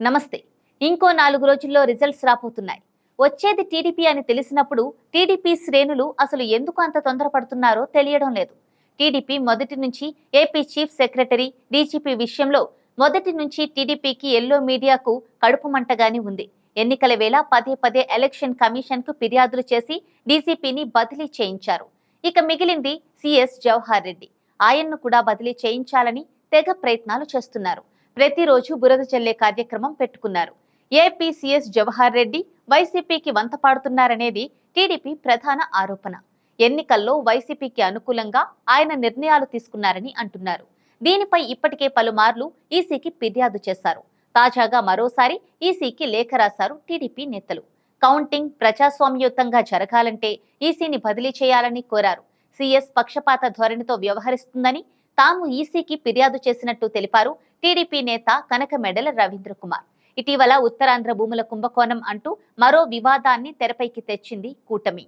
నమస్తే. ఇంకో నాలుగు రోజుల్లో రిజల్ట్స్ రాబోతున్నాయి. వచ్చేది టీడీపీ అని తెలిసినప్పుడు టీడీపీ శ్రేణులు అసలు ఎందుకు అంత తొందరపడుతున్నారో తెలియడం లేదు. టీడీపీ మొదటి నుంచి ఏపీ చీఫ్ సెక్రటరీ డీజీపీ విషయంలో మొదటి నుంచి టీడీపీకి ఎల్లో మీడియాకు కడుపు మంటగానే ఉంది. ఎన్నికల వేళ పదే పదే ఎలక్షన్ కమిషన్కు ఫిర్యాదులు చేసి డీజీపీని బదిలీ చేయించారు. ఇక మిగిలింది సిఎస్ జవహర్ రెడ్డి. ఆయన్ను కూడా బదిలీ చేయించాలని తెగ ప్రయత్నాలు చేస్తున్నారు. ప్రతిరోజు బురద చల్లే కార్యక్రమం పెట్టుకున్నారు. ఏపీసీఎస్ జవహర్ రెడ్డి వైసీపీకి వంత పాడుతున్నారనేది టీడీపీ ప్రధాన ఆరోపణ. ఎన్నికల్లో వైసీపీకి అనుకూలంగా ఆయన నిర్ణయాలు తీసుకున్నారని అంటున్నారు. దీనిపై ఇప్పటికే పలుమార్లు ఈసీకి ఫిర్యాదు చేశారు. తాజాగా మరోసారి ఈసీకి లేఖ రాశారు టీడీపీ నేతలు. కౌంటింగ్ ప్రజాస్వామ్యయుతంగా జరగాలంటే ఈసీని బదిలీ చేయాలని కోరారు. సీఎస్ పక్షపాత ధోరణితో వ్యవహరిస్తుందని తాము ఈసీకి ఫిర్యాదు చేసినట్టు తెలిపారు టీడీపీ నేత కనక మెడల రవీంద్ర కుమార్ ఇటీవల ఉత్తరాంధ్ర భూముల కుంభకోణం అంటూ మరో వివాదాన్ని తెరపైకి తెచ్చింది కూటమి.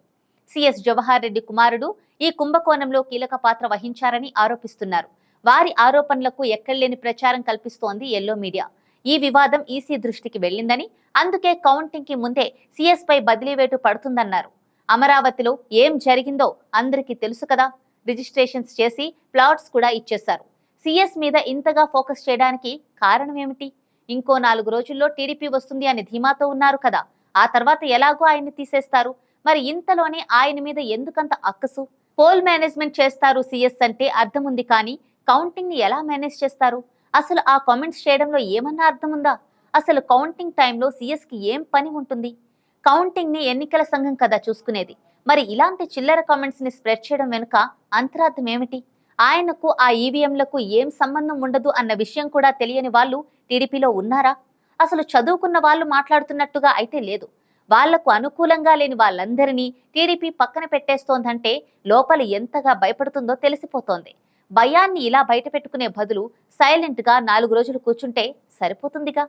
సిఎస్ జవహర్ రెడ్డి కుమారుడు ఈ కుంభకోణంలో కీలక పాత్ర వహించారని ఆరోపిస్తున్నారు. వారి ఆరోపణలకు ఎక్కడలేని ప్రచారం కల్పిస్తోంది ఎల్లో మీడియా. ఈ వివాదం ఈసీ దృష్టికి వెళ్ళిందని అందుకే కౌంటింగ్కి ముందే సిఎస్ పై బదిలీ వేటు పడుతుందన్నారు. అమరావతిలో ఏం జరిగిందో అందరికీ తెలుసు కదా. రిజిస్ట్రేషన్స్ చేసి ప్లాట్స్ కూడా ఇచ్చేశారు. సీఎస్ మీద ఇంతగా ఫోకస్ చేయడానికి కారణం ఏమిటి? ఇంకో నాలుగు రోజుల్లో టీడీపీ వస్తుంది అని ధీమాతో ఉన్నారు కదా. ఆ తర్వాత ఎలాగో ఆయన్ని తీసేస్తారు? మరి ఇంతలోనే ఆయన మీద ఎందుకంత అక్కసు? పోల్ మేనేజ్మెంట్ చేస్తారు సీఎస్ అంటే అర్థం ఉంది కానీ కౌంటింగ్ని ఎలా మేనేజ్ చేస్తారు? అసలు ఆ కామెంట్స్ చేయడంలో ఏమన్నా అర్థం ఉందా? అసలు కౌంటింగ్ టైంలో సీఎస్కి ఏం పని ఉంటుంది? కౌంటింగ్ని ఎన్నికల సంఘం కదా చూసుకునేది. మరి ఇలాంటి చిల్లర కామెంట్స్ని స్ప్రెడ్ చేయడం వెనుక అంతరార్థం ఏమిటి? ఆయనకు ఆ ఈవీఎంలకు ఏం సంబంధం ఉండదు అన్న విషయం కూడా తెలియని వాళ్ళు టీడీపీలో ఉన్నారా? అసలు చదువుకున్న వాళ్ళు మాట్లాడుతున్నట్టుగా అయితే లేదు. వాళ్ళకు అనుకూలంగా లేని వాళ్ళందరినీ టీడీపీ పక్కన పెట్టేస్తోందంటే లోపల ఎంతగా భయపడుతుందో తెలిసిపోతోంది. భయాన్ని ఇలా బయట పెట్టుకునే బదులు సైలెంట్గా నాలుగు రోజులు కూర్చుంటే సరిపోతుందిగా?